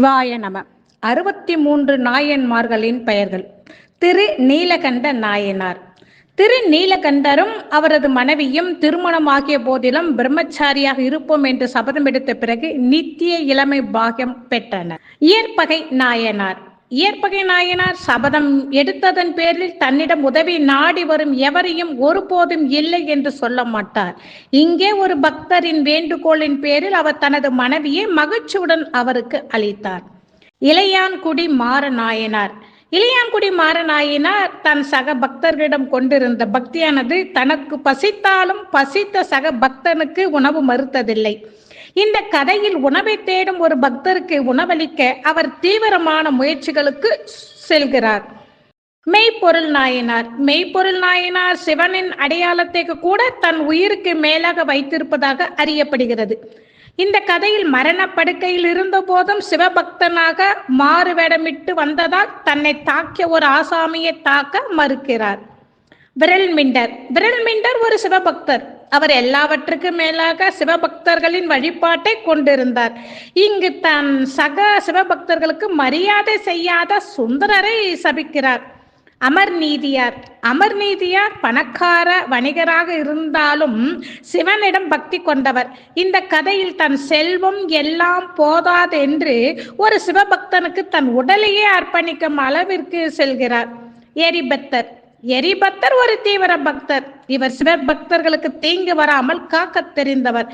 சிவாய நம. அறுபத்தி மூன்று நாயன்மார்களின் பெயர்கள். திரு நீலகண்ட நாயனார். திரு நீலகண்டரும் அவரது மனைவியும் திருமணமாகிய போதிலும் பிரம்மச்சாரியாக இருப்போம் என்று சபதம் எடுத்த பிறகு நித்திய இளமை பாகியம் பெற்றனர். இயற்பகை நாயனார். இயற்பகை நாயனார் சபதம் எடுத்ததன் பேரில் தன்னிடம் உதவி நாடி வரும் எவரையும் ஒருபோதும் இல்லை என்று சொல்ல மாட்டார். இங்கே ஒரு பக்தரின் வேண்டுகோளின் பேரில் அவர் தனது மனைவியை மகிழ்ச்சியுடன் அவருக்கு அளித்தார். இளையான்குடி மாறநாயனார் இளையாங்குடி மாறநாயனார் தன் சக பக்தர்களிடம் கொண்டிருந்த பக்தியானது தனக்கு பசித்தாலும் பசித்த சக பக்தனுக்கு உணவு மறுத்ததில்லை. இந்த கதையில் உணவை தேடும் ஒரு பக்தருக்கு உணவளிக்க அவர் தீவிரமான முயற்சிகளுக்கு செல்கிறார். மெய்ப்பொருள் நாயனார். மெய்ப்பொருள் நாயனார் சிவனின் அடையாளத்தை கூட தன் உயிருக்கு மேலாக வைத்திருப்பதாக அறியப்படுகிறது. இந்த கதையில் மரண படுக்கையில் இருந்த போதும் சிவபக்தனாக மாறு வேடமிட்டு வந்ததால் தன்னை தாக்கிய ஒரு ஆசாமியை தாக்க மறுக்கிறார். விரல் மிண்டர். விரல் மிண்டர் ஒரு சிவபக்தர். அவர் எல்லாவற்றுக்கும் மேலாக சிவபக்தர்களின் வழிபாட்டை கொண்டிருந்தார். இங்கு தன் சக சிவபக்தர்களுக்கு மரியாதை செய்யாத சுந்தரரை சபிக்கிறார். அமர் நீதியார் பணக்கார வணிகராக இருந்தாலும் சிவனிடம் பக்தி கொண்டவர். இந்த கதையில் தன் செல்வம் எல்லாம் போதாது என்று ஒரு சிவபக்தனுக்கு தன் உடலையே அர்ப்பணிக்கும் அளவிற்கு செல்கிறார். எரிபத்தர். எரிபக்தர் ஒரு தீவிர பக்தர். இவர் சிவபக்தர்களுக்கு தீங்கு வராமல் காக்க தெரிந்தவர்.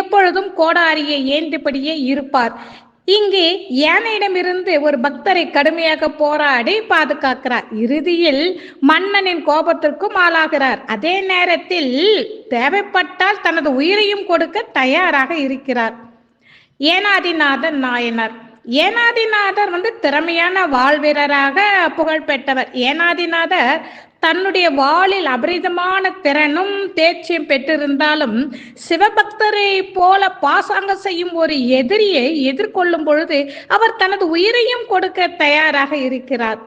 எப்பொழுதும் கோடாரியை ஏந்திபடியே இருப்பார். இங்கே யானையிடமிருந்து ஒரு பக்தரை கடுமையாக போராடி பாதுகாக்கிறார். இறுதியில் மன்னனின் கோபத்திற்கும் ஆளாகிறார். அதே நேரத்தில் தேவைப்பட்டால் தனது உயிரையும் கொடுக்க தயாராக இருக்கிறார். ஏனாதிநாதன் நாயனார். ஏனாதிநாதர் வந்து திறமையான வாழ்வீரராக புகழ் பெற்றவர் ஏனாதிநாதர் தன்னுடைய வாளில் அபரிதமான திறனும் தேர்ச்சியும் பெற்றிருந்தாலும் சிவபக்தரை போல பாசாங்க செய்யும் ஒரு எதிரியை எதிர்கொள்ளும் பொழுது அவர் தனது உயிரையும் கொடுக்க தயாராக இருக்கிறார்.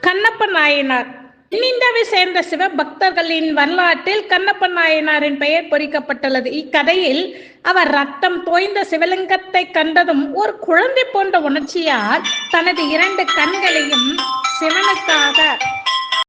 கண்ணப்ப நாயனார். இனிந்தாவை சேர்ந்த சிவபக்தர்களின் வரலாற்றில் கண்ணப்ப நாயனாரின் பெயர் பொறிக்கப்பட்டுள்ளது. இக்கதையில் அவர் ரத்தம் தோய்ந்த சிவலிங்கத்தை கண்டதும் ஒரு குழந்தை போன்ற உணர்ச்சியால் தனது இரண்டு கண்களையும் சிவனுக்காக